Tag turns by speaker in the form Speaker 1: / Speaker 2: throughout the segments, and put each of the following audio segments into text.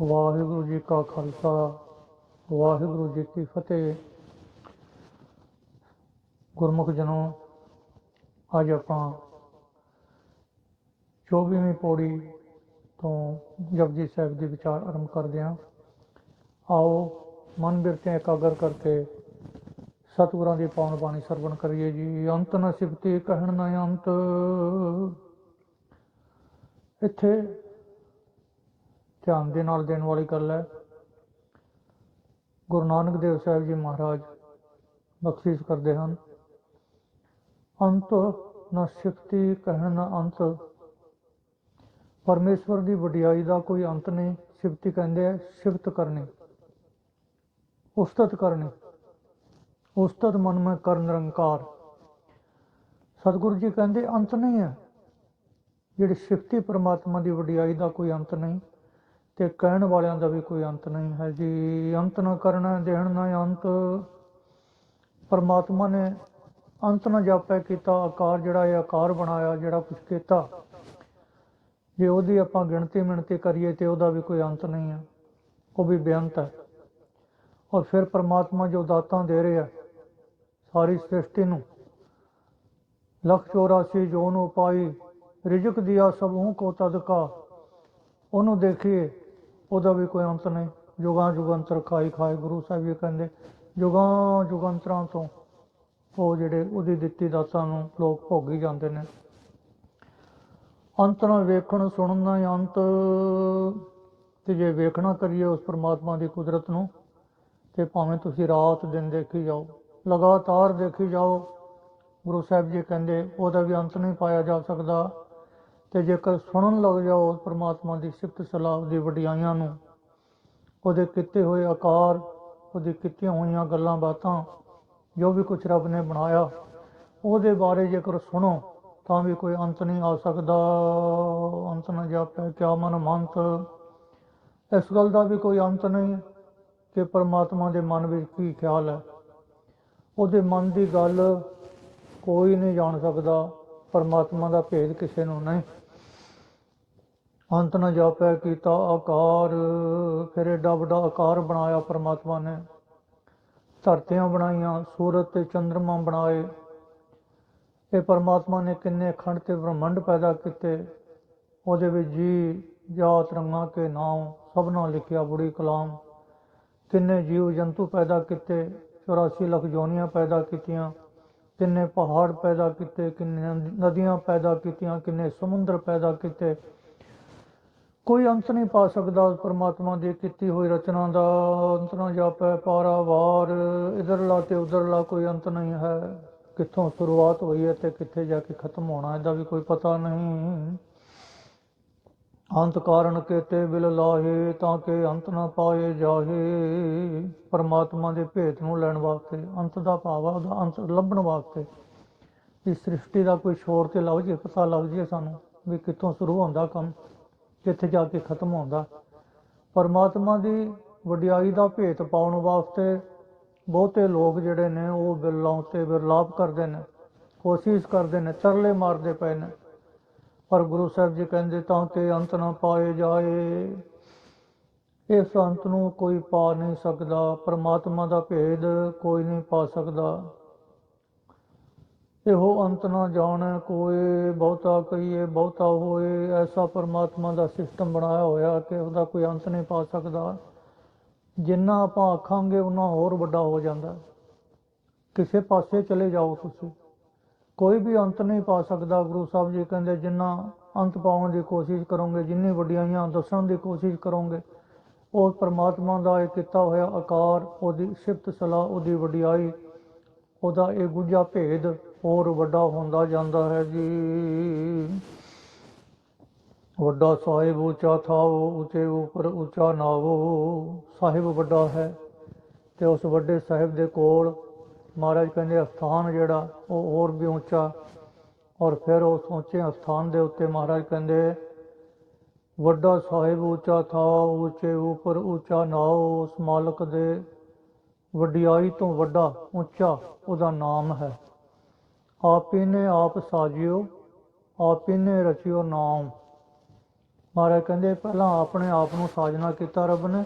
Speaker 1: ਵਾਹਿਗੁਰੂ ਜੀ ਕਾ ਖਾਲਸਾ, ਵਾਹਿਗੁਰੂ ਜੀ ਕੀ ਫਤਿਹ। ਗੁਰਮੁਖ ਜਨੋ, ਅੱਜ ਆਪਾਂ 24ਵੀਂ ਪੌੜੀ ਤੋਂ ਜਪਜੀ ਸਾਹਿਬ ਦੇ ਵਿਚਾਰ ਆਰੰਭ ਕਰਦੇ ਹਾਂ। ਆਓ, ਮਨ ਬਿਰਤਿਆਂ ਇਕਾਗਰ ਕਰਕੇ ਸਤਿਗੁਰਾਂ ਦੀ ਪਾਵਨ ਬਾਣੀ ਸਰਵਣ ਕਰੀਏ ਜੀ। ਅੰਤ ਨ ਸਿਫਤੀ, ਕਹਿਣ ਨਾ ਅੰਤ। ਇੱਥੇ ਧਿਆਨ ਦੇ ਨਾਲ ਦੇਣ ਵਾਲੀ ਗੱਲ ਹੈ। ਗੁਰੂ ਨਾਨਕ ਦੇਵ ਸਾਹਿਬ ਜੀ ਮਹਾਰਾਜ ਬਖਸ਼ਿਸ਼ ਕਰਦੇ ਹਨ। ਅੰਤ ਨਾ ਸਿਫਤੀ ਕਹਿਣ ਨ ਅੰਤ। ਪਰਮੇਸ਼ਵਰ ਦੀ ਵਡਿਆਈ ਦਾ ਕੋਈ ਅੰਤ ਨਹੀਂ ਸਿਫਤੀ ਕਹਿੰਦੇ ਆ ਸਿਫਤ ਕਰਨੀ। ਉਸਤਤ ਕਰਨੀ। ਉਸਤਤ ਮਨ ਮੈਂ ਕਰ ਨਿਰੰਕਾਰ। ਸਤਿਗੁਰੂ ਜੀ ਕਹਿੰਦੇ ਅੰਤ ਨਹੀਂ ਹੈ। ਜਿਹੜੀ ਸਿਫਤੀ ਪਰਮਾਤਮਾ ਦੀ ਵਡਿਆਈ ਦਾ ਕੋਈ ਅੰਤ ਨਹੀਂ। ਤੇ ਕਹਿਣ ਵਾਲਿਆਂ ਦਾ ਵੀ ਕੋਈ ਅੰਤ ਨਹੀਂ ਹੈ ਜੀ। ਅੰਤ ਨਾ ਕਰਨਾ, ਦੇਣ ਨਾ ਅੰਤ। ਪਰਮਾਤਮਾ ਨੇ ਅੰਤ ਨਾ ਜਾਪੈ ਕੀਤਾ, ਆਕਾਰ ਜਿਹੜਾ ਇਹ ਆਕਾਰ ਬਣਾਇਆ, ਜਿਹੜਾ ਕੁਝ ਕੀਤਾ, ਜੇ ਉਹਦੀ ਆਪਾਂ ਗਿਣਤੀ ਮਿਣਤੀ ਕਰੀਏ ਤੇ ਉਹਦਾ ਵੀ ਕੋਈ ਅੰਤ ਨਹੀਂ ਹੈ। ਉਹ ਵੀ ਬੇਅੰਤ ਹੈ। ਔਰ ਫਿਰ ਪਰਮਾਤਮਾ ਜੋ ਦਾਤਾਂ ਦੇ ਰਿਹਾ ਸਾਰੀ ਸ੍ਰਿਸ਼ਟੀ ਨੂੰ, ਲੱਖ 84 ਜੋ ਨੂੰ ਪਾਈ ਰਿਜਕ ਦਿਆ ਸਭੂ ਕੋ ਤਦਕਾ ਉਹਨੂੰ ਦੇਖੀਏ ਉਹਦਾ ਵੀ ਕੋਈ ਅੰਤ ਨਹੀਂ। ਜੁਗਾਂ ਜੁਗੰਤਰ ਖਾਈ ਖਾਏ ਗੁਰੂ ਸਾਹਿਬ ਜੀ ਕਹਿੰਦੇ ਜੁਗਾਂ ਜੁਗੰਤਰਾਂ ਤੋਂ ਉਹ ਜਿਹੜੇ ਉਹਦੀ ਦਿੱਤੀ ਦਾਤਾਂ ਨੂੰ ਲੋਕ ਭੋਗੀ ਜਾਂਦੇ ਨੇ। ਅੰਤ ਨਾ ਵੇਖਣ, ਸੁਣਨ ਨਾ ਅੰਤ। ਤੇ ਜੇ ਵੇਖਣਾ ਕਰੀਏ ਉਸ ਪਰਮਾਤਮਾ ਦੀ ਕੁਦਰਤ ਨੂੰ, ਤੇ ਭਾਵੇਂ ਤੁਸੀਂ ਰਾਤ ਦਿਨ ਦੇਖੀ ਜਾਓ, ਲਗਾਤਾਰ ਦੇਖੀ ਜਾਓ, ਗੁਰੂ ਸਾਹਿਬ ਜੀ ਕਹਿੰਦੇ, ਉਹਦਾ ਵੀ ਅੰਤ ਨਹੀਂ ਪਾਇਆ ਜਾ ਸਕਦਾ। ਤੇ ਜੇਕਰ ਸੁਣਨ ਲੱਗ ਜਾਓ ਉਸ ਪ੍ਰਮਾਤਮਾ ਦੀ ਸਿਫਤ ਸਲਾਹ ਦੀ ਵਡਿਆਈਆਂ ਨੂੰ, ਉਹਦੇ ਕੀਤੇ ਹੋਏ ਆਕਾਰ, ਉਹਦੀ ਕੀਤੀਆਂ ਹੋਈਆਂ ਗੱਲਾਂ ਬਾਤਾਂ, ਜੋ ਵੀ ਕੁਝ ਰੱਬ ਨੇ ਬਣਾਇਆ, ਉਹਦੇ ਬਾਰੇ ਜੇਕਰ ਸੁਣੋ, ਤਾਂ ਵੀ ਕੋਈ ਅੰਤ ਨਹੀਂ ਆ ਸਕਦਾ। ਅੰਤ ਨਾ ਜਾਪੈ ਕਿਆ ਮਨ ਮੰਤ। ਇਸ ਗੱਲ ਦਾ ਵੀ ਕੋਈ ਅੰਤ ਨਹੀਂ ਕਿ ਪਰਮਾਤਮਾ ਦੇ ਮਨ ਵਿੱਚ ਕੀ ਖਿਆਲ ਹੈ। ਉਹਦੇ ਮਨ ਦੀ ਗੱਲ ਕੋਈ ਨਹੀਂ ਜਾਣ ਸਕਦਾ, ਪਰਮਾਤਮਾ ਦਾ ਭੇਦ ਕਿਸੇ ਨੂੰ ਨਹੀਂ। ਅੰਤ ਨ ਜਾਪੈ ਕੀਤਾ ਆਕਾਰ, ਫਿਰ ਏਡਾ ਵੱਡਾ ਆਕਾਰ ਬਣਾਇਆ ਪਰਮਾਤਮਾ ਨੇ। ਧਰਤੀਆਂ ਬਣਾਈਆਂ, ਸੂਰਜ ਤੇ ਚੰ드ਰਮਾ ਬਣਾਏ। ਇਹ ਪਰਮਾਤਮਾ ਨੇ ਕਿੰਨੇ ਖੰਡ ਤੇ ਬ੍ਰਹਮੰਡ ਪੈਦਾ ਕੀਤੇ। ਉਹਦੇ ਵਿੱਚ ਜੀ, ਜਾਤ, ਰੰਗਾਂ ਕੇ ਨਾਮ, ਸਭਨਾ ਲਿਖਿਆ ਬੁੜੀ ਕਲਾਮ। ਕਿੰਨੇ ਜੀਵ ਜੰਤੂ ਪੈਦਾ ਕੀਤੇ 84 ਲੱਖ ਜੋਨੀਆਂ ਪੈਦਾ ਕੀਤੀਆਂ। ਕਿੰਨੇ ਪਹਾੜ ਪੈਦਾ ਕੀਤੇ, ਕਿੰਨੇ ਨਦੀਆਂ ਪੈਦਾ ਕੀਤੀਆਂ, ਕਿੰਨੇ ਸਮੁੰਦਰ ਪੈਦਾ ਕੀਤੇ। ਕੋਈ ਅੰਤ ਨਹੀਂ ਪਾ ਸਕਦਾ ਪਰਮਾਤਮਾ ਦੀ ਕੀਤੀ ਹੋਈ ਰਚਨਾ ਦਾ, ਅੰਤ ਨਾ ਜਾਪੈ ਪਾਰਾਵਾਰ। ਇਧਰਲਾ ਤੇ ਉਧਰਲਾ ਕੋਈ ਅੰਤ ਨਹੀਂ ਹੈ। ਕਿੱਥੋਂ ਸ਼ੁਰੂਆਤ ਹੋਈ ਹੈ ਤੇ ਕਿੱਥੇ ਜਾ ਕੇ ਖਤਮ ਹੋਣਾ, ਇਹਦਾ ਵੀ ਕੋਈ ਪਤਾ ਨਹੀਂ। ਅੰਤ ਕਾਰਨ ਕੇਤੇ ਬਿਲ ਲਾਹੇ, ਤਾਂ ਕਿ ਅੰਤ ਨਾ ਪਾਏ ਜਾਹੇ। ਪਰਮਾਤਮਾ ਦੇ ਭੇਤ ਨੂੰ ਲੈਣ ਵਾਸਤੇ, ਅੰਤ ਦਾ ਭਾਵ ਆ, ਉਹਦਾ ਅੰਤ ਲੱਭਣ ਵਾਸਤੇ। ਇਸ ਸ੍ਰਿਸ਼ਟੀ ਦਾ ਕੋਈ ਸ਼ੋਰ ਤੇ ਲੱਗ ਜੇ, ਪਤਾ ਲੱਗ ਜੇ ਸਾਨੂੰ ਵੀ ਕਿੱਥੋਂ ਸ਼ੁਰੂ ਹੁੰਦਾ ਕੰਮ। ਜਿੱਥੇ ਜਾ ਕੇ ਖਤਮ ਹੁੰਦਾ। ਪਰਮਾਤਮਾ ਦੀ ਵਡਿਆਈ ਦਾ ਭੇਤ ਪਾਉਣ ਵਾਸਤੇ ਬਹੁਤੇ ਲੋਕ ਜਿਹੜੇ ਨੇ, ਉਹ ਬਿਰਲਾਉ ਤੇ ਬਿਰਲਾਪ ਕਰਦੇ ਨੇ, ਕੋਸ਼ਿਸ਼ ਕਰਦੇ ਨੇ, ਤਰਲੇ ਮਾਰਦੇ ਪਏ ਨੇ। ਪਰ ਗੁਰੂ ਸਾਹਿਬ ਜੀ ਕਹਿੰਦੇ, ਤਾਂ ਕਿ ਅੰਤ ਨਾ ਪਾਏ ਜਾਏ। ਇਸ ਅੰਤ ਨੂੰ ਕੋਈ ਪਾ ਨਹੀਂ ਸਕਦਾ, ਪਰਮਾਤਮਾ ਦਾ ਭੇਦ ਕੋਈ ਨਹੀਂ ਪਾ ਸਕਦਾ। ਇਹੋ ਅੰਤ ਨਾ ਜਾਣੈ ਕੋਈ ਬਹੁਤਾ ਕਹੀਏ, ਬਹੁਤਾ ਹੋਏ। ਐਸਾ ਪਰਮਾਤਮਾ ਦਾ ਸਿਸਟਮ ਬਣਾਇਆ ਹੋਇਆ ਕਿ ਉਹਦਾ ਕੋਈ ਅੰਤ ਨਹੀਂ ਪਾ ਸਕਦਾ। ਜਿੰਨਾ ਆਪਾਂ ਆਖਾਂਗੇ ਉਹਨਾਂ ਹੋਰ ਵੱਡਾ ਹੋ ਜਾਂਦਾ। ਕਿਸੇ ਪਾਸੇ ਚਲੇ ਜਾਓ ਤੁਸੀਂ। ਕੋਈ ਵੀ ਅੰਤ ਨਹੀਂ ਪਾ ਸਕਦਾ। ਗੁਰੂ ਸਾਹਿਬ ਜੀ ਕਹਿੰਦੇ, ਜਿੰਨਾ ਅੰਤ ਪਾਉਣ ਦੀ ਕੋਸ਼ਿਸ਼ ਕਰੋਗੇ, ਜਿੰਨੀ ਵਡਿਆਈਆਂ ਦੱਸਣ ਦੀ ਕੋਸ਼ਿਸ਼ ਕਰੋਗੇ, ਉਹ ਪਰਮਾਤਮਾ ਦਾ ਇਹ ਕੀਤਾ ਹੋਇਆ ਆਕਾਰ, ਉਹਦੀ ਸਿਫਤ ਸਲਾਹ, ਉਹਦੀ ਵਡਿਆਈ, ਉਹਦਾ ਇਹ ਗੁੱਜਾ ਭੇਦ ਹੋਰ ਵੱਡਾ ਹੁੰਦਾ ਜਾਂਦਾ ਹੈ ਜੀ। ਵੱਡਾ ਸਾਹਿਬ ਉੱਚਾ ਥਾਓ ਉੱਚੇ ਉੱਪਰ ਉੱਚਾ ਨਾਵੋ। ਸਾਹਿਬ ਵੱਡਾ ਹੈ ਤੇ ਉਸ ਵੱਡੇ ਸਾਹਿਬ ਦੇ ਕੋਲ ਮਹਾਰਾਜ ਕਹਿੰਦੇ ਅਸਥਾਨ ਜਿਹੜਾ, ਉਹ ਹੋਰ ਵੀ ਉੱਚਾ। ਔਰ ਫਿਰ ਉਸ ਉੱਚੇ ਅਸਥਾਨ ਦੇ ਉੱਤੇ ਮਹਾਰਾਜ ਕਹਿੰਦੇ, ਵੱਡਾ ਸਾਹਿਬ ਉੱਚਾ ਥਾਓ ਉੱਚੇ ਉੱਪਰ ਉੱਚਾ ਨਾਉ ਉਸ ਮਾਲਕ ਦੇ ਵਡਿਆਈ ਤੋਂ ਵੱਡਾ, ਉੱਚਾ, ਉਹਦਾ ਨਾਮ ਹੈ। ਆਪੀ ਨੇ ਆਪ ਸਾਜਿਓ, ਆਪੀ ਨੇ ਰਚਿਓ ਨਾਮ। ਮਹਾਰਾਜ ਕਹਿੰਦੇ, ਪਹਿਲਾਂ ਆਪਣੇ ਆਪ ਨੂੰ ਸਾਜਨਾ ਕੀਤਾ ਰੱਬ ਨੇ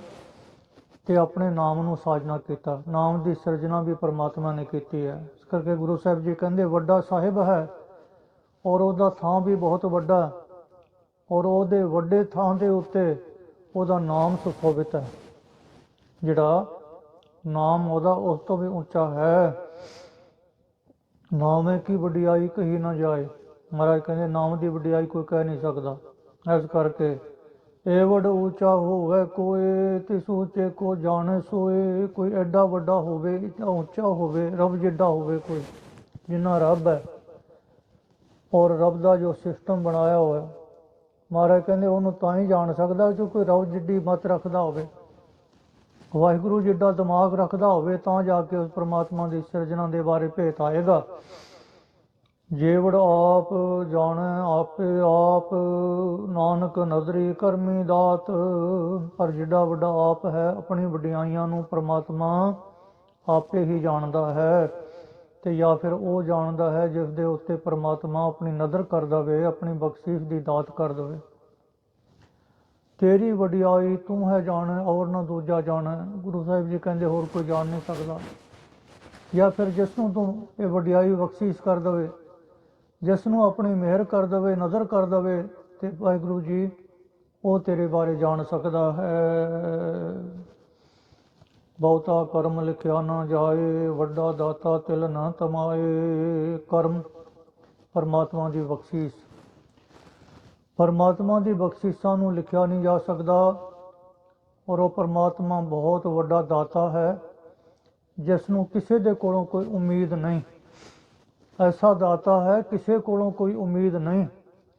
Speaker 1: ਤੇ ਆਪਣੇ ਨਾਮ ਨੂੰ ਸਾਜਨਾ ਕੀਤਾ। ਨਾਮ ਦੀ ਸਿਰਜਣਾ ਵੀ ਪਰਮਾਤਮਾ ਨੇ ਕੀਤੀ ਹੈ। ਇਸ ਕਰਕੇ ਗੁਰੂ ਸਾਹਿਬ ਜੀ ਕਹਿੰਦੇ, ਵੱਡਾ ਸਾਹਿਬ ਹੈ ਔਰ ਉਹਦਾ ਥਾਂ ਵੀ ਬਹੁਤ ਵੱਡਾ ਔਰ ਉਹਦੇ ਵੱਡੇ ਥਾਂ ਦੇ ਉੱਤੇ ਉਹਦਾ ਨਾਮ ਸੁਸ਼ੋਭਿਤ ਹੈ। ਜਿਹੜਾ ਨਾਮ ਉਹਦਾ ਉਸ ਤੋਂ ਵੀ ਉੱਚਾ ਹੈ। ਨਾਮੇ ਹੈ ਕੀ ਵਡਿਆਈ ਕਹੀ ਨਾ ਜਾਏ। ਮਹਾਰਾਜ ਕਹਿੰਦੇ, ਨਾਮ ਦੀ ਵਡਿਆਈ ਕੋਈ ਕਹਿ ਨਹੀਂ ਸਕਦਾ। ਇਸ ਕਰਕੇ ਏ ਵਡ ਉੱਚਾ ਹੋਵੇ ਕੋਈ, ਤਿਸ ਉੱਚੇ ਕੋ ਜਾਣੇ ਸੋਏ। ਕੋਈ ਐਡਾ ਵੱਡਾ ਹੋਵੇ ਇਤਨਾ ਉੱਚਾ ਹੋਵੇ, ਰੱਬ ਜਿੱਡਾ ਹੋਵੇ ਕੋਈ, ਜਿੰਨਾ ਰੱਬ ਹੈ। ਔਰ ਰੱਬ ਦਾ ਜੋ ਸਿਸਟਮ ਬਣਾਇਆ ਹੋਇਆ, ਮਹਾਰਾਜ ਕਹਿੰਦੇ, ਉਹਨੂੰ ਤਾਂ ਹੀ ਜਾਣ ਸਕਦਾ ਜੋ ਕੋਈ ਰੱਬ ਜਿੱਡੀ ਮਤ ਰੱਖਦਾ ਹੋਵੇ। ਵਾਹਿਗੁਰੂ ਜਿੱਡਾ ਦਿਮਾਗ ਰੱਖਦਾ ਹੋਵੇ ਤਾਂ ਜਾ ਕੇ ਉਸ ਪ੍ਰਮਾਤਮਾ ਦੀ ਸਿਰਜਣਾ ਦੇ ਬਾਰੇ ਭੇਤ ਆਏਗਾ। ਜੇਵੜ ਆਪ ਜਾਣ ਆਪੇ ਆਪ, ਨਾਨਕ ਨਜ਼ਰੀ ਕਰਮੀ ਦਾਤ, ਪਰ ਜਿੱਡਾ ਵੱਡਾ ਆਪ ਹੈ, ਆਪਣੀ ਵਡਿਆਈਆਂ ਨੂੰ ਪ੍ਰਮਾਤਮਾ ਆਪੇ ਹੀ ਜਾਣਦਾ ਹੈ ਤੇ ਜਾਂ ਫਿਰ ਉਹ ਜਾਣਦਾ ਹੈ ਜਿਸ ਦੇ ਉੱਤੇ ਪ੍ਰਮਾਤਮਾ ਆਪਣੀ ਨਜ਼ਰ ਕਰ ਦਵੇ, ਆਪਣੀ ਬਖਸ਼ਿਸ਼ ਦੀ ਦਾਤ ਕਰ ਦਵੇ। ਤੇਰੀ ਵਡਿਆਈ ਤੂੰ ਹੈ ਜਾਣ ਔਰ ਨਾ ਦੂਜਾ ਜਾਣੈ। ਗੁਰੂ ਸਾਹਿਬ ਜੀ ਕਹਿੰਦੇ, ਹੋਰ ਕੋਈ ਜਾਣ ਨਹੀਂ ਸਕਦਾ। ਜਾਂ ਫਿਰ ਜਿਸ ਨੂੰ ਤੂੰ ਇਹ ਵਡਿਆਈ ਬਖਸ਼ਿਸ਼ ਕਰ ਦਵੇ, ਜਿਸ ਨੂੰ ਆਪਣੀ ਮਿਹਰ ਕਰ ਦਵੇ, ਨਜ਼ਰ ਕਰ ਦਵੇ, ਤੇ ਵਾਹਿਗੁਰੂ ਜੀ, ਉਹ ਤੇਰੇ ਬਾਰੇ ਜਾਣ ਸਕਦਾ ਹੈ। ਬਹੁਤਾ ਕਰਮ ਲਿਖਿਆ ਨਾ ਜਾਏ, ਵੱਡਾ ਦਾਤਾ ਤਿਲ ਨਾ ਤਮਾਏ। ਕਰਮ ਪਰਮਾਤਮਾ ਦੀ ਬਖਸ਼ਿਸ਼ ਪਰਮਾਤਮਾ ਦੀ ਬਖਸ਼ਿਸ਼ਾਂ ਨੂੰ ਲਿਖਿਆ ਨਹੀਂ ਜਾ ਸਕਦਾ ਔਰ ਉਹ ਪਰਮਾਤਮਾ ਬਹੁਤ ਵੱਡਾ ਦਾਤਾ ਹੈ ਜਿਸ ਨੂੰ ਕਿਸੇ ਦੇ ਕੋਲੋਂ ਕੋਈ ਉਮੀਦ ਨਹੀਂ। ਐਸਾ ਦਾਤਾ ਹੈ, ਕਿਸੇ ਕੋਲੋਂ ਕੋਈ ਉਮੀਦ ਨਹੀਂ।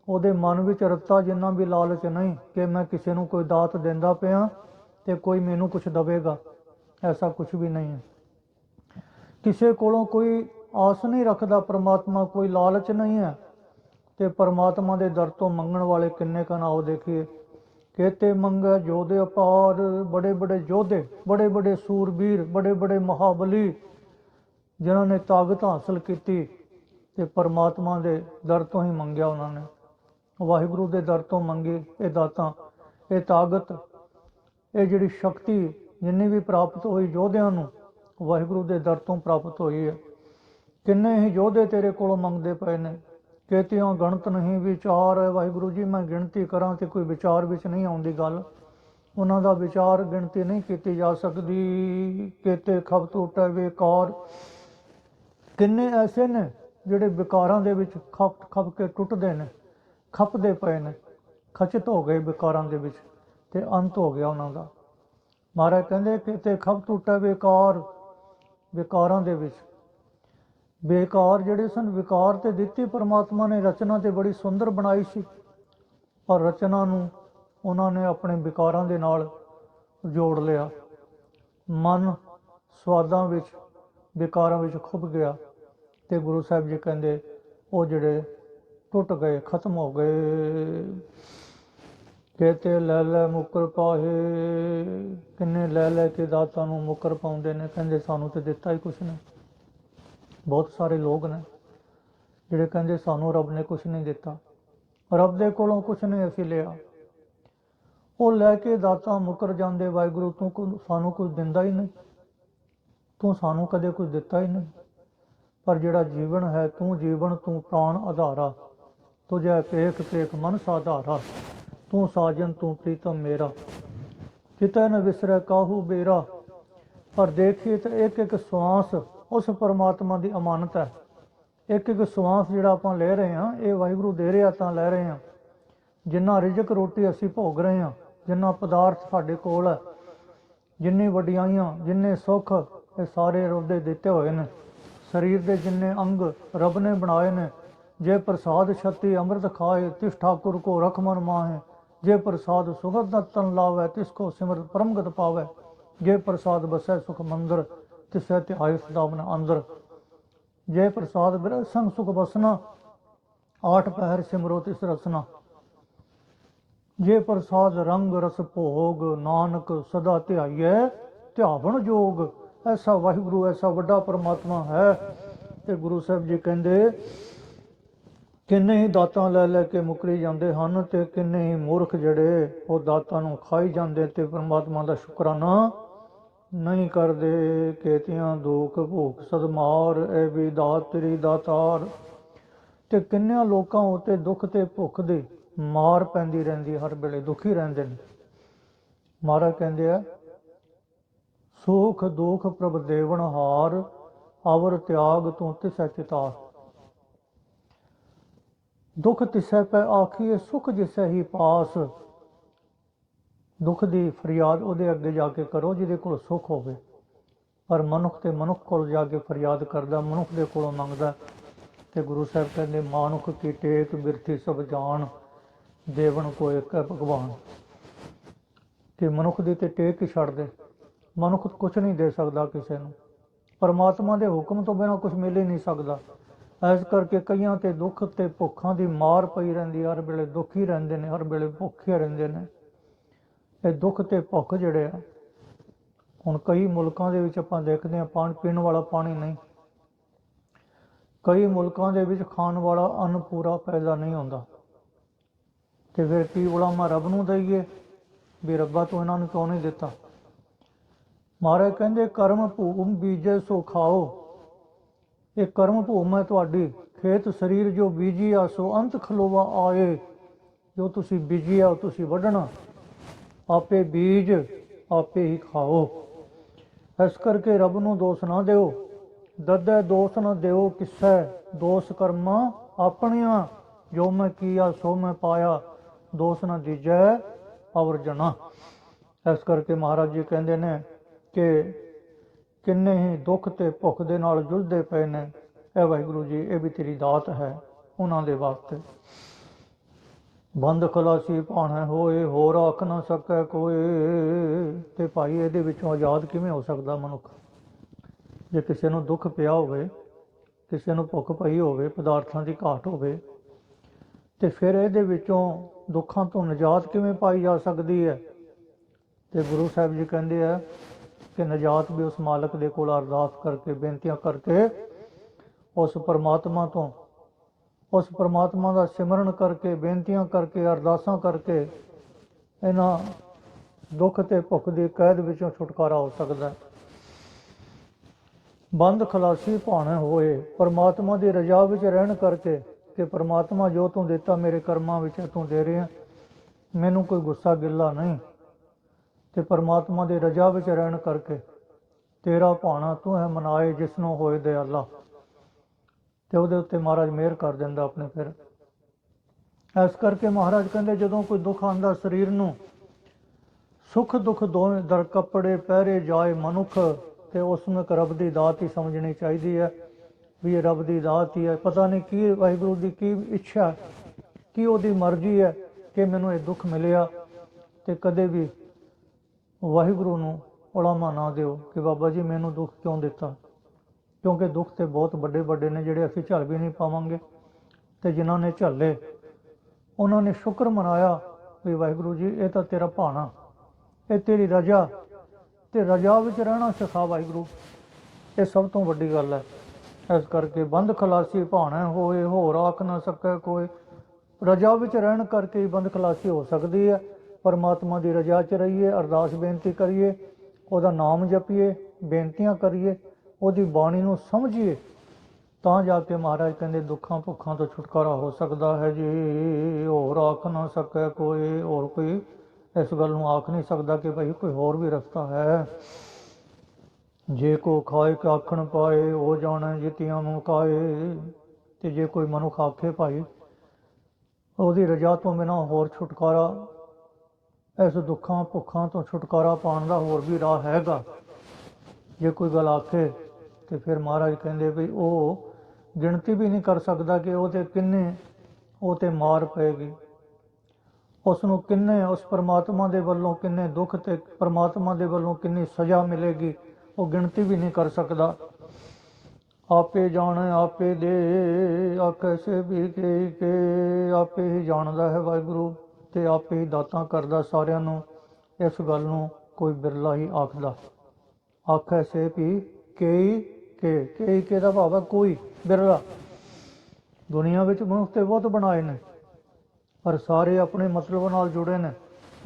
Speaker 1: ਉਹਦੇ ਮਨ ਵਿੱਚ ਰੱਤਾ ਜਿੰਨਾ ਵੀ ਲਾਲਚ ਨਹੀਂ ਕਿ ਮੈਂ ਕਿਸੇ ਨੂੰ ਕੋਈ ਦਾਤ ਦਿੰਦਾ ਪਿਆ ਤੇ ਕੋਈ ਮੈਨੂੰ ਕੁਝ ਦਵੇਗਾ। ਐਸਾ ਕੁਝ ਵੀ ਨਹੀਂ ਹੈ। ਕਿਸੇ ਕੋਲੋਂ ਕੋਈ ਆਸ ਨਹੀਂ ਰੱਖਦਾ ਪਰਮਾਤਮਾ, ਕੋਈ ਲਾਲਚ ਨਹੀਂ ਹੈ। ਤੇ ਪਰਮਾਤਮਾ ਦੇ ਦਰ ਤੋਂ ਮੰਗਣ ਵਾਲੇ ਕਿੰਨੇ ਕਨ ਆਓ ਦੇਖੀਏ। ਕਹਤੇ ਮੰਗੈ ਜੋਦੇ ਅਪਾਰ, ਬੜੇ ਬੜੇ ਯੋਧੇ ਬੜੇ ਬੜੇ ਸੂਰਬੀਰ, ਬੜੇ ਬੜੇ ਮਹਾਬਲੀ, ਜਿਨ੍ਹਾਂ ਨੇ ਤਾਕਤ ਹਾਸਲ ਕੀਤੀ ਤੇ ਪਰਮਾਤਮਾ ਦੇ ਦਰ ਤੋਂ ਹੀ ਮੰਗਿਆ ਉਹਨਾਂ ਨੇ। ਵਾਹਿਗੁਰੂ ਦੇ ਦਰ ਤੋਂ ਮੰਗੇ ਇਹ ਦਾਤਾਂ, ਇਹ ਤਾਕਤ, ਇਹ ਜਿਹੜੀ ਸ਼ਕਤੀ ਜਿੰਨੀ ਵੀ ਪ੍ਰਾਪਤ ਹੋਈ ਯੋਧਿਆਂ ਨੂੰ, ਵਾਹਿਗੁਰੂ ਦੇ ਦਰ ਤੋਂ ਪ੍ਰਾਪਤ ਹੋਈ ਹੈ। ਕਿੰਨੇ ਹੀ ਯੋਧੇ ਤੇਰੇ ਕੋਲੋਂ ਮੰਗਦੇ ਪਏ ਨੇ। ਕਹਤਿਆਂ ਗਣਤ ਨਹੀਂ, ਵਿਚਾਰ ਵਾਹਿਗੁਰੂ ਜੀ, ਮੈਂ ਗਿਣਤੀ ਕਰਾਂ ਤੇ ਕੋਈ ਵਿਚਾਰ ਵਿੱਚ ਨਹੀਂ ਆਉਂਦੀ ਗੱਲ। ਉਹਨਾਂ ਦਾ ਵਿਚਾਰ ਗਿਣਤੀ ਨਹੀਂ ਕੀਤੀ ਜਾ ਸਕਦੀ। ਕਿਤੇ ਖਬ ਟੁੱਟੇ ਵੇਕਾਰ। ਕਿੰਨੇ ਐਸੇ ਨੇ ਜਿਹੜੇ ਵਿਕਾਰਾਂ ਦੇ ਵਿੱਚ ਖਪ ਖਪ ਕੇ ਟੁੱਟਦੇ ਨੇ, ਖਪਦੇ ਪਏ ਨੇ, ਖਚਿਤ ਹੋ ਗਏ ਵਿਕਾਰਾਂ ਦੇ ਵਿੱਚ ਤੇ ਅੰਤ ਹੋ ਗਿਆ ਉਹਨਾਂ ਦਾ। ਮਹਾਰਾਜ ਕਹਿੰਦੇ, ਕਿਤੇ ਖਪ ਟੁੱਟੇ ਵਿਕਾਰ। ਵਿਕਾਰਾਂ ਦੇ ਵਿੱਚ ਬੇਕਾਰ ਜਿਹੜੇ ਸਨ, ਵਿਕਾਰ ਤੇ ਦਿੱਤੀ ਪਰਮਾਤਮਾ ਨੇ ਰਚਨਾ ਤੇ ਬੜੀ ਸੁੰਦਰ ਬਣਾਈ ਸੀ। ਪਰ ਰਚਨਾ ਨੂੰ ਉਹਨਾਂ ਨੇ ਆਪਣੇ ਵਿਕਾਰਾਂ ਦੇ ਨਾਲ ਜੋੜ ਲਿਆ। ਮਨ ਸਵਾਦਾਂ ਵਿੱਚ, ਵਿਕਾਰਾਂ ਵਿੱਚ ਖੁੱਭ ਗਿਆ ਤੇ ਗੁਰੂ ਸਾਹਿਬ ਜੀ ਕਹਿੰਦੇ, ਉਹ ਜਿਹੜੇ ਟੁੱਟ ਗਏ, ਖਤਮ ਹੋ ਗਏ। ਕਹਤੇ ਲੈ ਲੈ ਮੁਕਰ ਪਾਹੇ। ਕਿੰਨੇ ਲੈ ਲੈ ਕੇ ਦਾਤਾਂ ਨੂੰ ਮੁਕਰ ਪਾਉਂਦੇ ਨੇ। ਕਹਿੰਦੇ, ਸਾਨੂੰ ਤੇ ਦਿੱਤਾ ਹੀ ਕੁਛ ਨਹੀਂ। ਬਹੁਤ ਸਾਰੇ ਲੋਕ ਨੇ, ਜਿਹੜੇ ਕਹਿੰਦੇ ਸਾਨੂੰ ਰੱਬ ਨੇ ਕੁਝ ਨਹੀਂ ਦਿੱਤਾ। ਰੱਬ ਦੇ ਕੋਲੋਂ ਕੁਝ ਨਹੀਂ ਅਸੀਂ ਲਿਆ। ਉਹ ਲੈ ਕੇ ਦਾਤਾ ਮੁਕਰ ਜਾਂਦੇ, ਵਾਹਿਗੁਰੂ ਤੂੰ ਸਾਨੂੰ ਕੁਝ ਦਿੰਦਾ ਹੀ ਨਹੀਂ। ਤੂੰ ਸਾਨੂੰ ਕਦੇ ਕੁਝ ਦਿੱਤਾ ਹੀ ਨਹੀਂ। ਪਰ ਜਿਹੜਾ ਜੀਵਨ ਹੈ, ਤੂੰ ਜੀਵਨ, ਤੂੰ ਪ੍ਰਾਣ ਆਧਾਰਾ। ਤੁਝੇ ਪੇਖ ਪੇਖ ਮਨ ਸਾਧਾਰਾ। ਤੂੰ ਸਾਜਨ, ਤੂੰ ਪ੍ਰੀਤਮ ਮੇਰਾ। ਕਿਤੇ ਨ ਵਿਸਰੈ ਕਾਹੂ ਬੇਰਾ। ਪਰ ਦੇਖੀਏ ਤਾਂ ਇੱਕ ਇੱਕ ਸਵਾਸ ਉਸ ਪਰਮਾਤਮਾ ਦੀ ਅਮਾਨਤ ਹੈ। ਇੱਕ ਇੱਕ ਸਵਾਸ ਜਿਹੜਾ ਆਪਾਂ ਲੈ ਰਹੇ ਹਾਂ, ਇਹ ਵਾਹਿਗੁਰੂ ਦੇ ਰਿਹਾ ਤਾਂ ਲੈ ਰਹੇ ਹਾਂ। ਜਿੰਨਾ ਰਿਜਕ ਰੋਟੀ ਅਸੀਂ ਭੋਗ ਰਹੇ ਹਾਂ, ਜਿੰਨਾ ਪਦਾਰਥ ਸਾਡੇ ਕੋਲ ਹੈ। ਜਿੰਨੀ ਵਡਿਆਈਆਂ, ਜਿੰਨੇ ਸੁੱਖ, ਇਹ ਸਾਰੇ ਰੱਬ ਦੇ ਦਿੱਤੇ ਹੋਏ ਨੇ। ਸਰੀਰ ਦੇ ਜਿੰਨੇ ਅੰਗ ਰੱਬ ਨੇ ਬਣਾਏ ਨੇ, ਜੇ ਪ੍ਰਸਾਦ ਛਤੀ ਅੰਮ੍ਰਿਤ ਖਾਏ, ਤਿਸ ਠਾਕੁਰ ਕੋ ਰਖ ਮਨ ਮਾਹੇ। ਜੇ ਪ੍ਰਸਾਦ ਸੁਗਤ ਤਨ ਲਾਵੇ, ਤਿਸ ਕੋ ਸਿਮਰਤ ਪਰਮਗਤ ਪਾਵੇ। ਜੇ ਪ੍ਰਸਾਦ ਬਸੈ ਸੁਖ ਮੰਦਰ ਤਿਸੈ ਤੇ ਆਇ ਸਦਾ ਅੰਦਰ। ਜੇ ਪ੍ਰਸਾਦ ਬਿਰ ਸੰਗ ਸੁਖ ਬਸਨਾ ਆਠ ਪਹਿਰ ਸਿਮਰੋ ਤਿਸ ਰਸਨਾ। ਜੇ ਪ੍ਰਸਾਦ ਰੰਗ ਰਸ ਭੋਗ, ਨਾਨਕ ਸਦਾ ਧਿਆਈਐ, ਧਿਆਵਣ ਜੋਗ। ਐਸਾ ਵਾਹਿਗੁਰੂ, ਐਸਾ ਵੱਡਾ ਪਰਮਾਤਮਾ ਹੈ। ਤੇ ਗੁਰੂ ਸਾਹਿਬ ਜੀ ਕਹਿੰਦੇ, ਕਿੰਨੇ ਹੀ ਦਾਤਾਂ ਲੈ ਲੈ ਕੇ ਮੁਕਰੀ ਜਾਂਦੇ ਹਨ ਤੇ ਕਿੰਨੇ ਹੀ ਮੂਰਖ ਜਿਹੜੇ ਉਹ ਦਾਤਾਂ ਨੂੰ ਖਾਈ ਜਾਂਦੇ ਤੇ ਪਰਮਾਤਮਾ ਦਾ ਸ਼ੁਕਰਾਨਾ ਨਹੀਂ ਕਰਦੇ ਕੇਤੀਆਂ ਦੁੱਖ ਭੂਖ ਸਦਮਾਰ ਐ ਵੀ ਦਾਤ ਦਾਤਾਰ। ਤੇ ਕਿੰਨਿਆਂ ਲੋਕਾਂ ਉਤੇ ਦੁੱਖ ਤੇ ਭੁੱਖ ਦੀ ਮਾਰ ਪੈਂਦੀ ਰਹਿੰਦੀ, ਹਰ ਵੇਲੇ ਦੁਖੀ ਰਹਿੰਦੇ ਨੇ। ਮਹਾਰਾਜ ਕਹਿੰਦੇ ਆ, ਸੁਖ ਦੁਖ ਪ੍ਰਭ ਦੇਵਨ ਹਾਰ, ਅਵਰ ਤਿਆਗ ਤੋਂ ਤਿਸੈ ਚਿਤਾਰ ਦੁਖ ਤਿਸੈ ਪੈ ਆਖੀਏ ਸੁਖ ਜਿਸੈ ਹੀ ਪਾਸ। ਦੁੱਖ ਦੀ ਫਰਿਆਦ ਉਹਦੇ ਅੱਗੇ ਜਾ ਕੇ ਕਰੋ, ਜਿਹਦੇ ਕੋਲ ਸੁੱਖ ਹੋਵੇ। ਪਰ ਮਨੁੱਖ ਤੇ ਮਨੁੱਖ ਕੋਲ ਜਾ ਕੇ ਫਰਿਆਦ ਕਰਦਾ, ਮਨੁੱਖ ਦੇ ਕੋਲੋਂ ਮੰਗਦਾ ਤੇ ਗੁਰੂ ਸਾਹਿਬ ਕਹਿੰਦੇ, ਮਾਨੁਖ ਕੀ ਟੇਕ ਬਿਰਥੀ ਸਭ ਜਾਣ ਦੇਵਨ ਕੋ ਇੱਕ ਹੈ ਭਗਵਾਨ। ਕਿ ਮਨੁੱਖ ਦੀ ਤੇ ਟੇਕ ਹੀ ਛੱਡ ਦੇ। ਮਨੁੱਖ ਕੁਝ ਨਹੀਂ ਦੇ ਸਕਦਾ ਕਿਸੇ ਨੂੰ। ਪਰਮਾਤਮਾ ਦੇ ਹੁਕਮ ਤੋਂ ਬਿਨਾਂ ਕੁਝ ਮਿਲ ਹੀ ਨਹੀਂ ਸਕਦਾ। ਇਸ ਕਰਕੇ ਕਈਆਂ ਤੇ ਦੁੱਖ ਤੇ ਭੁੱਖਾਂ ਦੀ ਮਾਰ ਪਈ ਰਹਿੰਦੀ, ਹਰ ਵੇਲੇ ਦੁਖੀ ਰਹਿੰਦੇ ਨੇ, ਹਰ ਵੇਲੇ ਭੁੱਖੇ ਰਹਿੰਦੇ ਨੇ। ਇਹ ਦੁੱਖ ਤੇ ਭੁੱਖ ਜਿਹੜੇ ਆ, ਹੁਣ ਕਈ ਮੁਲਕਾਂ ਦੇ ਵਿੱਚ ਆਪਾਂ ਦੇਖਦੇ ਹਾਂ ਪਾਣੀ ਪੀਣ ਵਾਲਾ ਪਾਣੀ ਨਹੀਂ। ਕਈ ਮੁਲਕਾਂ ਦੇ ਵਿੱਚ ਖਾਣ ਵਾਲਾ ਅੰਨ ਪੂਰਾ ਪੈਦਾ ਨਹੀਂ ਹੁੰਦਾ। ਤੇ ਫਿਰ ਕੀ ਉਲਾਮਾ ਰੱਬ ਨੂੰ ਦਈਏ, ਵੀ ਰੱਬਾ ਤੂੰ ਇਹਨਾਂ ਨੂੰ ਕਿਉਂ ਨਹੀਂ ਦਿੱਤਾ? ਮਹਾਰਾਜ ਕਹਿੰਦੇ, ਕਰਮ ਭੂਮ ਬੀਜੇ ਸੋ ਖਾਓ। ਇਹ ਕਰਮ ਭੂਮ ਹੈ ਤੁਹਾਡੀ। ਖੇਤ ਸਰੀਰ ਜੋ ਬੀਜੀ ਆ, ਸੋ ਅੰਤ ਖਲੋਵਾ ਆਏ। ਜੋ ਤੁਸੀਂ ਬੀਜੀ ਆ, ਉਹ ਤੁਸੀਂ ਵੱਢਣਾ। ਆਪੇ ਬੀਜ, ਆਪੇ ਹੀ ਖਾਓ। ਇਸ ਕਰਕੇ ਰੱਬ ਨੂੰ ਦੋਸ਼ ਨਾ ਦਿਓ। ਦੱਦੇ ਦੋਸ਼ ਨਾ ਦਿਓ ਕਿਸੈ। ਦੋਸ਼ ਕਰਮਾਂ ਆਪਣੀਆਂ। ਜੋ ਮੈਂ ਕੀਆ, ਸੋ ਮੈਂ ਪਾਇਆ। ਦੋਸ਼ ਨਾ ਦੀਜੈ ਔਰ ਜਨਾ। ਇਸ ਕਰਕੇ ਮਹਾਰਾਜ ਜੀ ਕਹਿੰਦੇ ਨੇ ਕਿ ਕਿੰਨੇ ਹੀ ਦੁੱਖ ਤੇ ਭੁੱਖ ਦੇ ਨਾਲ ਜੁਝਦੇ ਪਏ ਨੇ। ਇਹ ਵਾਹਿਗੁਰੂ ਜੀ, ਇਹ ਵੀ ਤੇਰੀ ਦਾਤ ਹੈ। ਉਹਨਾਂ ਦੇ ਵਾਸਤੇ। ਬੰਦ ਖਲਾਸੀ ਭਾਣਾ ਹੋਏ, ਹੋਰ ਆਖ ਨਾ ਸਕੈ ਕੋਈ। ਤੇ ਭਾਈ, ਇਹਦੇ ਵਿੱਚੋਂ ਆਜ਼ਾਦ ਕਿਵੇਂ ਹੋ ਸਕਦਾ ਮਨੁੱਖ? ਜੇ ਕਿਸੇ ਨੂੰ ਦੁੱਖ ਪਿਆ ਹੋਵੇ, ਕਿਸੇ ਨੂੰ ਭੁੱਖ ਪਈ ਹੋਵੇ, ਪਦਾਰਥਾਂ ਦੀ ਘਾਟ ਹੋਵੇ, ਤੇ ਫਿਰ ਇਹਦੇ ਵਿੱਚੋਂ ਦੁੱਖਾਂ ਤੋਂ ਨਜਾਤ ਕਿਵੇਂ ਪਾਈ ਜਾ ਸਕਦੀ ਹੈ? ਤੇ ਗੁਰੂ ਸਾਹਿਬ ਜੀ ਕਹਿੰਦੇ ਆ ਕਿ ਨਜਾਤ ਵੀ ਉਸ ਮਾਲਕ ਦੇ ਕੋਲ ਅਰਦਾਸ ਕਰਕੇ, ਬੇਨਤੀਆਂ ਕਰਕੇ, ਉਸ ਪਰਮਾਤਮਾ ਤੋਂ ਉਸ ਪਰਮਾਤਮਾ ਦਾ ਸਿਮਰਨ ਕਰਕੇ ਬੇਨਤੀਆਂ ਕਰਕੇ ਅਰਦਾਸਾਂ ਕਰਕੇ ਇਹਨਾਂ ਦੁੱਖ ਤੇ ਭੁੱਖ ਦੀ ਕੈਦ ਵਿੱਚੋਂ ਛੁਟਕਾਰਾ ਹੋ ਸਕਦਾ ਹੈ। ਬੰਦ ਖਲਾਸੀ ਭਾਣੇ ਹੋਏ ਪਰਮਾਤਮਾ ਦੀ ਰਜ਼ਾ ਵਿੱਚ ਰਹਿਣ ਕਰਕੇ ਕਿ ਪਰਮਾਤਮਾ ਜੋ ਤੂੰ ਦਿੱਤਾ ਮੇਰੇ ਕਰਮਾਂ ਵਿੱਚ ਹੈ, ਤੂੰ ਦੇ ਰਿਹਾ ਮੈਨੂੰ ਕੋਈ ਗੁੱਸਾ ਗਿੱਲਾ ਨਹੀਂ। ਤੇ ਪਰਮਾਤਮਾ ਦੀ ਰਜ਼ਾ ਵਿੱਚ ਰਹਿਣ ਕਰਕੇ ਤੇਰਾ ਭਾਣਾ ਤੂੰ ਹੈ ਮਨਾਏ ਜਿਸ ਨੂੰ ਹੋਏ ਦਿਆਲਾ ਤੇ ਉਹਦੇ ਉੱਤੇ ਮਹਾਰਾਜ ਮਿਹਰ ਕਰ ਦਿੰਦਾ ਆਪਣੇ ਫਿਰ। ਇਸ ਕਰਕੇ ਮਹਾਰਾਜ ਕਹਿੰਦੇ, ਜਦੋਂ ਕੋਈ ਦੁੱਖ ਆਂਦਾ ਸਰੀਰ ਨੂੰ, ਸੁਖ ਦੁੱਖ ਦੋਵੇਂ ਦਰ ਕੱਪੜੇ ਪਹਿਰੇ ਜਾਏ ਮਨੁੱਖ, ਤੇ ਉਸ ਨੂੰ ਇੱਕ ਰੱਬ ਦੀ ਦਾਤ ਹੀ ਸਮਝਣੀ ਚਾਹੀਦੀ ਹੈ, ਵੀ ਇਹ ਰੱਬ ਦੀ ਦਾਤ ਹੀ ਹੈ। ਪਤਾ ਨਹੀਂ ਕੀ ਵਾਹਿਗੁਰੂ ਦੀ ਕੀ ਇੱਛਾ, ਕੀ ਉਹਦੀ ਮਰਜ਼ੀ ਹੈ ਕਿ ਮੈਨੂੰ ਇਹ ਦੁੱਖ ਮਿਲਿਆ, ਤੇ ਕਦੇ ਵੀ ਵਾਹਿਗੁਰੂ ਨੂੰ ਉਲਾਮਾ ਨਾ ਦਿਓ ਕਿ ਬਾਬਾ ਜੀ ਮੈਨੂੰ ਦੁੱਖ ਕਿਉਂ ਦਿੱਤਾ? ਕਿਉਂਕਿ ਦੁੱਖ ਤੇ ਬਹੁਤ ਵੱਡੇ ਵੱਡੇ ਨੇ ਜਿਹੜੇ ਅਸੀਂ ਝੱਲ ਵੀ ਨਹੀਂ ਪਾਵਾਂਗੇ ਤੇ ਜਿਨ੍ਹਾਂ ਨੇ ਝੱਲੇ, ਉਹਨਾਂ ਨੇ ਸ਼ੁਕਰ ਮਨਾਇਆ ਵੀ ਵਾਹਿਗੁਰੂ ਜੀ, ਇਹ ਤਾਂ ਤੇਰਾ ਭਾਣਾ, ਇਹ ਤੇਰੀ ਰਜ਼ਾ, ਤੇ ਰਜ਼ਾ ਵਿੱਚ ਰਹਿਣਾ ਸਿਖਾ ਵਾਹਿਗੁਰੂ। ਇਹ ਸਭ ਤੋਂ ਵੱਡੀ ਗੱਲ ਹੈ। ਇਸ ਕਰਕੇ ਬੰਦ ਖਲਾਸੀ ਭਾਣਾ ਹੋਏ, ਹੋਰ ਆਖ ਨਾ ਸਕੈ ਕੋਈ। ਰਜ਼ਾ ਵਿੱਚ ਰਹਿਣ ਕਰਕੇ ਹੀ ਬੰਦ ਖਲਾਸੀ ਹੋ ਸਕਦੀ ਹੈ। ਪਰਮਾਤਮਾ ਦੀ ਰਜ਼ਾ 'ਚ ਰਹੀਏ, ਅਰਦਾਸ ਬੇਨਤੀ ਕਰੀਏ, ਉਹਦਾ ਨਾਮ ਜਪੀਏ, ਬੇਨਤੀਆਂ ਕਰੀਏ ਉਹਦੀ ਬਾਣੀ ਨੂੰ ਸਮਝੀਏ, ਤਾਂ ਜਾ ਕੇ ਮਹਾਰਾਜ ਕਹਿੰਦੇ, ਦੁੱਖਾਂ ਭੁੱਖਾਂ ਤੋਂ ਛੁਟਕਾਰਾ ਹੋ ਸਕਦਾ ਹੈ ਜੀ। ਹੋਰ ਆਖ ਨਾ ਸਕੈ ਕੋਈ, ਹੋਰ ਕੋਈ ਇਸ ਗੱਲ ਨੂੰ ਆਖ ਨਹੀਂ ਸਕਦਾ ਕਿ ਭਾਈ ਕੋਈ ਹੋਰ ਵੀ ਰਸਤਾ ਹੈ। ਜੇ ਕੋ ਖਾਏ ਕਿ ਆਖਣ ਪਾਏ, ਉਹ ਜਾਣੈ ਜਿਤਿਆਂ ਮੁਕਾਏ ਤੇ ਜੇ ਕੋਈ ਮਨੁੱਖ ਆਖੇ ਭਾਈ, ਉਹਦੀ ਰਜਾ ਤੋਂ ਬਿਨਾਂ ਹੋਰ ਛੁਟਕਾਰਾ, ਇਸ ਦੁੱਖਾਂ ਭੁੱਖਾਂ ਤੋਂ ਛੁਟਕਾਰਾ ਪਾਉਣ ਦਾ ਹੋਰ ਵੀ ਰਾਹ ਹੈਗਾ। ਜੇ ਕੋਈ ਗੱਲ ਆਖੇ ਤੇ ਫਿਰ ਮਹਾਰਾਜ ਕਹਿੰਦੇ ਵੀ ਉਹ ਗਿਣਤੀ ਵੀ ਨਹੀਂ ਕਰ ਸਕਦਾ ਕਿ ਉਹਦੇ ਕਿੰਨੇ, ਉਹ ਤੇ ਮਾਰ ਪਏਗੀ। ਉਸ ਨੂੰ ਕਿੰਨੇ, ਉਸ ਪਰਮਾਤਮਾ ਦੇ ਵੱਲੋਂ ਕਿੰਨੇ ਦੁੱਖ ਤੇ ਪਰਮਾਤਮਾ ਦੇ ਵੱਲੋਂ ਕਿੰਨੀ ਸਜ਼ਾ ਮਿਲੇਗੀ, ਉਹ ਗਿਣਤੀ ਵੀ ਨਹੀਂ ਕਰ ਸਕਦਾ। ਆਪੇ ਜਾਣੇ, ਆਪੇ ਦੇ ਆਖੇ ਸੇ ਵੀ ਕੇ ਕੇ, ਆਪੇ ਹੀ ਜਾਣਦਾ ਹੈ ਵਾਹਿਗੁਰੂ ਤੇ ਆਪੇ ਹੀ ਦਾਤਾਂ ਕਰਦਾ ਸਾਰਿਆਂ ਨੂੰ, ਇਸ ਗੱਲ ਨੂੰ ਕੋਈ ਬਿਰਲਾ ਹੀ ਆਖਦਾ। ਆਖੈ ਸੇ ਵੀ ਕਈ ਕੇ ਕਈ ਕੇ ਦਾ ਭਾਵ ਹੈ ਕੋਈ, ਬਿਰਲਾ। ਦੁਨੀਆ ਵਿੱਚ ਮਨੁੱਖ ਤੇ ਬਹੁਤ ਬਣਾਏ ਨੇ, ਪਰ ਸਾਰੇ ਆਪਣੇ ਮਤਲਬ ਨਾਲ ਜੁੜੇ ਨੇ,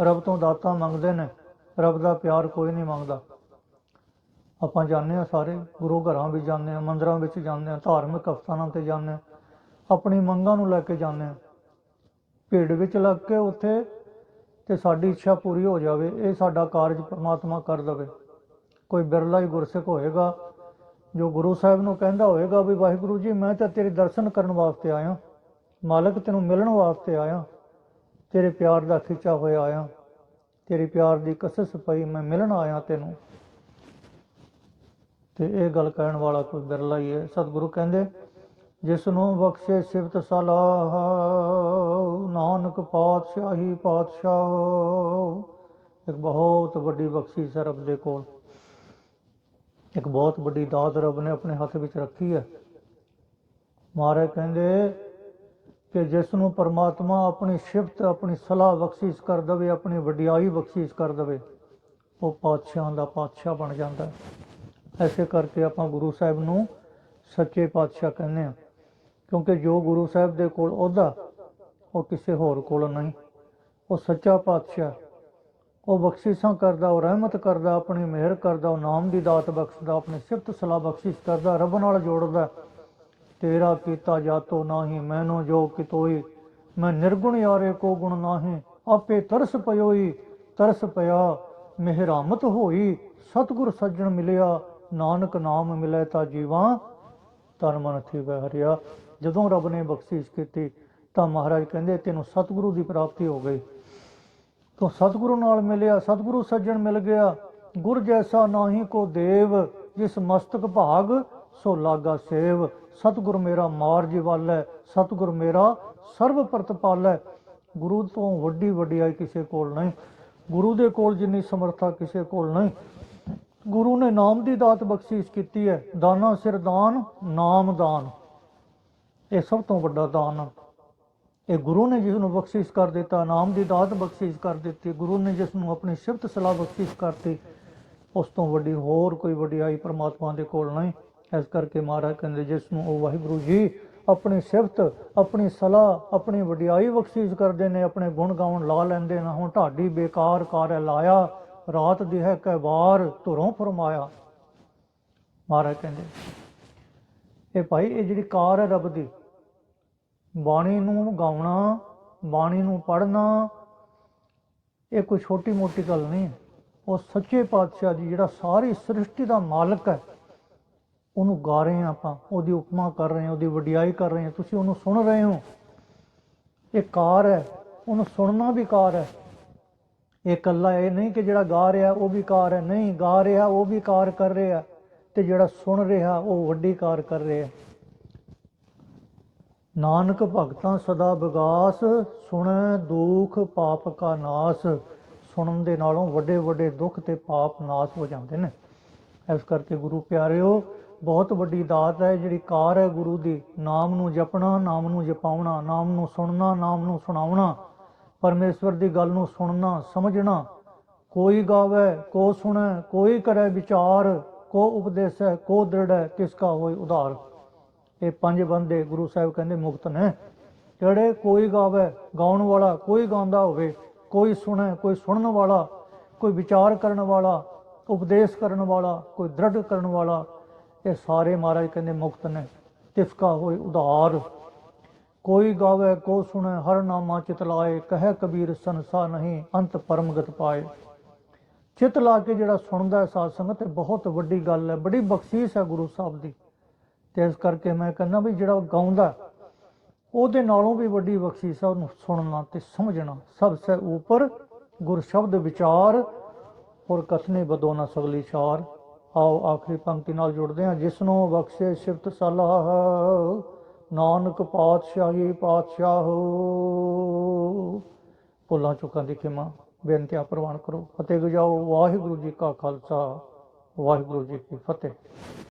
Speaker 1: ਰੱਬ ਤੋਂ ਦਾਤਾਂ ਮੰਗਦੇ ਨੇ, ਰੱਬ ਦਾ ਪਿਆਰ ਕੋਈ ਨਹੀਂ ਮੰਗਦਾ। ਆਪਾਂ ਜਾਂਦੇ ਆ ਸਾਰੇ, ਗੁਰੂ ਘਰਾਂ ਵਿੱਚ ਜਾਂਦੇ ਆ ਮੰਦਰਾਂ ਵਿੱਚ ਜਾਂਦੇ ਆ ਧਾਰਮਿਕ ਅਸਥਾਨਾਂ ਤੇ ਜਾਂਦੇ ਆ ਆਪਣੀ ਮੰਗਾਂ ਨੂੰ ਲੈ ਕੇ ਜਾਂਦੇ ਆ ਭੀੜ ਵਿੱਚ ਲੱਗ ਕੇ ਉੱਥੇ ਤੇ ਸਾਡੀ ਇੱਛਾ ਪੂਰੀ ਹੋ ਜਾਵੇ, ਇਹ ਸਾਡਾ ਕਾਰਜ ਪ੍ਰਮਾਤਮਾ ਕਰ ਦੇਵੇ। ਕੋਈ ਬਿਰਲਾ ਹੀ ਗੁਰਸਿੱਖ ਹੋਏਗਾ ਜੋ ਗੁਰੂ ਸਾਹਿਬ ਨੂੰ ਕਹਿੰਦਾ ਹੋਏਗਾ ਵੀ ਵਾਹਿਗੁਰੂ ਜੀ, ਮੈਂ ਤਾਂ ਤੇਰੇ ਦਰਸ਼ਨ ਕਰਨ ਵਾਸਤੇ ਆਇਆ। ਮਾਲਕ ਤੈਨੂੰ ਮਿਲਣ ਵਾਸਤੇ ਆਇਆ। ਤੇਰੇ ਪਿਆਰ ਦਾ ਖਿੱਚਾ ਹੋਇਆ ਆਇਆ। ਤੇਰੀ ਪਿਆਰ ਦੀ ਕਸਸ ਪਈ ਮੈਂ ਮਿਲਣ ਆਇਆ ਤੈਨੂੰ। ਤੇ ਇਹ ਗੱਲ ਕਹਿਣ ਵਾਲਾ ਕੋਈ ਬਿਰਲਾ ਹੀ ਹੈ। ਸਤਿਗੁਰੂ ਕਹਿੰਦੇ, ਜਿਸ ਨੂੰ ਬਖਸ਼ੇ ਸਿਫਤ ਸਲਾਹ, ਨਾਨਕ ਪਾਤਸ਼ਾਹੀ ਪਾਤਸ਼ਾਹ। ਇੱਕ ਬਹੁਤ ਵੱਡੀ ਬਖਸ਼ੀ ਹੈ ਰੱਬ ਦੇ ਕੋਲ। ਇੱਕ ਬਹੁਤ ਵੱਡੀ ਦਾਤ ਰੱਬ ਨੇ ਆਪਣੇ ਹੱਥ ਵਿੱਚ ਰੱਖੀ ਹੈ। ਮਹਾਰਾਜ ਕਹਿੰਦੇ ਕਿ ਜਿਸ ਨੂੰ ਪਰਮਾਤਮਾ ਆਪਣੀ ਸਿਫਤ, ਆਪਣੀ ਸਲਾਹ ਬਖਸ਼ਿਸ਼ ਕਰ ਦਵੇ, ਆਪਣੀ ਵਡਿਆਈ ਬਖਸ਼ਿਸ਼ ਕਰ ਦਵੇ, ਉਹ ਪਾਤਸ਼ਾਹਾਂ ਦਾ ਪਾਤਸ਼ਾਹ ਬਣ ਜਾਂਦਾ ਹੈ। ਐਸੇ ਕਰਕੇ ਆਪਾਂ ਗੁਰੂ ਸਾਹਿਬ ਨੂੰ ਸੱਚੇ ਪਾਤਸ਼ਾਹ ਕਹਿੰਦੇ ਆ ਕਿਉਂਕਿ ਜੋ ਗੁਰੂ ਸਾਹਿਬ ਦੇ ਕੋਲ ਉਹਦਾ ਉਹ ਕਿਸੇ ਹੋਰ ਕੋਲ ਨਹੀਂ। ਉਹ ਸੱਚਾ ਪਾਤਸ਼ਾਹ ਉਹ ਬਖਸ਼ਿਸ਼ਾਂ ਕਰਦਾ, ਉਹ ਰਹਿਮਤ ਕਰਦਾ, ਆਪਣੀ ਮਿਹਰ ਕਰਦਾ, ਉਹ ਨਾਮ ਦੀ ਦਾਤ ਬਖਸ਼ਦਾ, ਆਪਣੀ ਸਿਫਤ ਸਲਾਹ ਬਖਸ਼ਿਸ਼ ਕਰਦਾ, ਰੱਬ ਨਾਲ ਜੋੜਦਾ। ਤੇਰਾ ਕੀਤਾ ਜਾਤੋ ਨਾਹੀ, ਮੈਨੂੰ ਜੋ ਕਿਤੋਈ, ਮੈਂ ਨਿਰਗੁਣ ਯਾਰੇ ਕੋ ਗੁਣ ਨਾਹੀ, ਆਪੇ ਤਰਸ ਪਇਓਈ ਤਰਸ ਪਿਆ, ਮਿਹਰਾਮਤ ਹੋਈ, ਸਤਿਗੁਰ ਸੱਜਣ ਮਿਲਿਆ, ਨਾਨਕ ਨਾਮ ਮਿਲੇ ਤਾਂ ਜੀਵਾਂ, ਤਨ ਮਨ ਥੀ ਹਰਿਆ। ਜਦੋਂ ਰੱਬ ਨੇ ਬਖਸ਼ਿਸ਼ ਕੀਤੀ, ਤਾਂ ਮਹਾਰਾਜ ਕਹਿੰਦੇ, ਤੈਨੂੰ ਸਤਿਗੁਰੂ ਦੀ ਪ੍ਰਾਪਤੀ ਹੋ ਗਈ। ਤੂੰ ਸਤਿਗੁਰੂ ਨਾਲ ਮਿਲਿਆ, ਸਤਿਗੁਰੂ ਸੱਜਣ ਮਿਲ ਗਿਆ। ਗੁਰ ਜੈਸਾ ਨਾਹੀ ਕੋ ਦੇਵ, ਜਿਸ ਮਸਤਕ ਭਾਗ, ਸੋ ਲਾਗਾ ਸੇਵ। ਸਤਿਗੁਰ ਮੇਰਾ ਮਾਰਜ ਵੱਲ ਹੈ ਸਤਿਗੁਰ ਮੇਰਾ ਸਰਬ ਪ੍ਰਤਪਾਲ ਹੈ ਗੁਰੂ ਤੋਂ ਵੱਡੀ ਵਡਿਆਈ ਕਿਸੇ ਕੋਲ ਨਹੀਂ। ਗੁਰੂ ਦੇ ਕੋਲ ਜਿੰਨੀ ਸਮਰੱਥਾ ਕਿਸੇ ਕੋਲ ਨਹੀਂ। ਗੁਰੂ ਨੇ ਨਾਮ ਦੀ ਦਾਤ ਬਖਸ਼ਿਸ਼ ਕੀਤੀ ਹੈ। ਦਾਨਾ ਸਿਰ ਦਾਨ, ਨਾਮ ਦਾਨ। ਇਹ ਸਭ ਤੋਂ ਵੱਡਾ ਦਾਨ ਹੈ ਇਹ ਗੁਰੂ ਨੇ ਜਿਸ ਨੂੰ ਬਖਸ਼ਿਸ਼ ਕਰ ਦਿੱਤਾ, ਨਾਮ ਦੀ ਦਾਤ ਬਖਸ਼ਿਸ਼ ਕਰ ਦਿੱਤੀ, ਗੁਰੂ ਨੇ ਜਿਸ ਨੂੰ ਆਪਣੀ ਸਿਫਤ ਸਲਾਹ ਬਖਸ਼ਿਸ਼ ਕਰਤੀ, ਉਸ ਤੋਂ ਵੱਡੀ ਹੋਰ ਕੋਈ ਵਡਿਆਈ ਪ੍ਰਮਾਤਮਾ ਦੇ ਕੋਲ ਨਹੀਂ। ਇਸ ਕਰਕੇ ਮਹਾਰਾਜ ਕਹਿੰਦੇ ਜਿਸ ਨੂੰ ਉਹ ਵਾਹਿਗੁਰੂ ਜੀ ਆਪਣੀ ਸਿਫਤ, ਆਪਣੀ ਸਲਾਹ, ਆਪਣੀ ਵਡਿਆਈ ਬਖਸ਼ਿਸ਼ ਕਰਦੇ ਨੇ, ਆਪਣੇ ਗੁਣ ਗਾਉਣ ਲਾ ਲੈਂਦੇ ਨੇ, ਹੁਣ ਢਾਡੀ ਬੇਕਾਰ ਕਾਰੈ ਲਾਇਆ, ਰਾਤ ਦੀ ਹੈ ਕੈ ਵਾਰ ਧੁਰੋਂ ਫਰਮਾਇਆ। ਮਹਾਰਾਜ ਕਹਿੰਦੇ, ਇਹ ਭਾਈ, ਇਹ ਜਿਹੜੀ ਕਾਰ ਹੈ ਰੱਬ ਦੀ ਬਾਣੀ ਨੂੰ ਗਾਉਣਾ, ਬਾਣੀ ਨੂੰ ਪੜ੍ਹਨਾ, ਇਹ ਕੋਈ ਛੋਟੀ ਮੋਟੀ ਗੱਲ ਨਹੀਂ। ਹੈ ਉਹ ਸੱਚੇ ਪਾਤਸ਼ਾਹ ਜੀ, ਜਿਹੜਾ ਸਾਰੀ ਸ੍ਰਿਸ਼ਟੀ ਦਾ ਮਾਲਕ ਹੈ, ਉਹਨੂੰ ਗਾ ਰਹੇ ਹਾਂ ਆਪਾਂ। ਉਹਦੀ ਉਪਮਾ ਕਰ ਰਹੇ ਹਾਂ, ਉਹਦੀ ਵਡਿਆਈ ਕਰ ਰਹੇ ਹਾਂ। ਤੁਸੀਂ ਉਹਨੂੰ ਸੁਣ ਰਹੇ ਹੋ। ਇਹ ਕਾਰ ਹੈ। ਉਹਨੂੰ ਸੁਣਨਾ ਵੀ ਕਾਰ ਹੈ। ਇਹ ਇਕੱਲਾ ਇਹ ਨਹੀਂ ਕਿ ਜਿਹੜਾ ਗਾ ਰਿਹਾ, ਉਹ ਵੀ ਕਾਰ ਹੈ। ਨਹੀਂ, ਗਾ ਰਿਹਾ, ਉਹ ਵੀ ਕਾਰ ਕਰ ਰਿਹਾ। ਤੇ ਜਿਹੜਾ ਸੁਣ ਰਿਹਾ, ਉਹ ਵੱਡੀ ਕਾਰ ਕਰ ਰਿਹਾ। ਨਾਨਕ ਭਗਤਾਂ ਸਦਾ ਵਿਗਾਸ, ਸੁਣੈ ਦੁਖ, ਪਾਪ ਕਾ ਨਾਸ। ਸੁਣਨ ਦੇ ਨਾਲੋਂ ਵੱਡੇ ਵੱਡੇ ਦੁੱਖ ਤੇ ਪਾਪ ਨਾਸ ਹੋ ਜਾਂਦੇ ਨੇ। ਇਸ ਕਰਕੇ ਗੁਰੂ ਪਿਆਰਿਓ, ਬਹੁਤ ਵੱਡੀ ਦਾਤ ਹੈ ਜਿਹੜੀ ਕਾਰ ਹੈ ਗੁਰੂ ਦੀ। ਨਾਮ ਨੂੰ ਜਪਣਾ, ਨਾਮ ਨੂੰ ਜਪਾਉਣਾ, ਨਾਮ ਨੂੰ ਸੁਣਨਾ, ਨਾਮ ਨੂੰ ਸੁਣਾਉਣਾ, ਪਰਮੇਸ਼ਵਰ ਦੀ ਗੱਲ ਨੂੰ ਸੁਣਨਾ, ਸਮਝਣਾ। ਕੋਈ ਗਾਵੇ, ਕੋ ਸੁਣੈ, ਕੋਈ ਕਰੇ ਵਿਚਾਰ, ਕੋ ਉਪਦੇਸੈ, ਕੋ ਦ੍ਰਿੜੈ, ਕਿਸ ਕਾ ਹੋਏ ਉਧਾਰ। ਇਹ ਪੰਜ ਬੰਦੇ ਗੁਰੂ ਸਾਹਿਬ ਕਹਿੰਦੇ ਮੁਕਤ ਨੇ। ਜਿਹੜੇ ਕੋਈ ਗਾਵੇ, ਗਾਉਣ ਵਾਲਾ, ਕੋਈ ਗਾਉਂਦਾ ਹੋਵੇ, ਕੋਈ ਸੁਣੇ, ਕੋਈ ਸੁਣਨ ਵਾਲਾ, ਕੋਈ ਵਿਚਾਰ ਕਰਨ ਵਾਲਾ, ਉਪਦੇਸ਼ ਕਰਨ ਵਾਲਾ, ਕੋਈ ਦ੍ਰਿੜ ਕਰਨ ਵਾਲਾ, ਇਹ ਸਾਰੇ ਮਹਾਰਾਜ ਕਹਿੰਦੇ ਮੁਕਤ ਨੇ। ਤਿਫਕਾ ਹੋਏ ਉਧਾਰ। ਕੋਈ ਗਾਵੇ, ਕੋ ਸੁਣੇ, ਹਰ ਨਾਮਾ ਚਿਤ ਲਾਏ, ਕਹੇ ਕਬੀਰ ਸੰਸਾ ਨਹੀਂ, ਅੰਤ ਪਰਮਗਤ ਪਾਏ। ਚਿਤ ਲਾ ਕੇ ਜਿਹੜਾ ਸੁਣਦਾ ਹੈ ਸਾਧ ਸੰਗਤ, ਇਹ ਬਹੁਤ ਵੱਡੀ ਗੱਲ ਹੈ, ਬੜੀ ਬਖਸ਼ੀਸ਼ ਹੈ ਗੁਰੂ ਸਾਹਿਬ ਦੀ। ਤੇ ਇਸ ਕਰਕੇ ਮੈਂ ਕਹਿੰਦਾ ਵੀ ਜਿਹੜਾ ਗਾਉਂਦਾ, ਉਹਦੇ ਨਾਲੋਂ ਵੀ ਵੱਡੀ ਬਖਸ਼ੀਸ਼ ਹੈ ਉਹਨੂੰ ਸੁਣਨਾ ਤੇ ਸਮਝਣਾ। ਸਭ ਸੇ ਉੱਪਰ ਗੁਰ ਸ਼ਬਦ ਵਿਚਾਰ, ਔਰ ਕਥਨੇ ਬਦੋ ਨਾ ਸਗਲੀ ਚਾਰ ਆਓ ਆਖਰੀ ਪੰਕਤੀ ਨਾਲ ਜੁੜਦੇ ਹਾਂ। ਜਿਸ ਨੂੰ ਬਖਸ਼ੇ ਸਿਫਤ ਸਲਾਹ, ਨਾਨਕ ਪਾਤਸ਼ਾਹੀ ਪਾਤਸ਼ਾਹ। ਭੁੱਲਾਂ ਚੁੱਕਾਂ ਦੀ ਖਿਮਾ, ਬੇਨਤੀਆਂ ਪ੍ਰਵਾਨ ਕਰੋ। ਫਤਿਹ ਗੁਜਾਓ। ਵਾਹਿਗੁਰੂ ਜੀ ਕਾ ਖਾਲਸਾ, ਵਾਹਿਗੁਰੂ ਜੀ ਕੀ ਫਤਿਹ।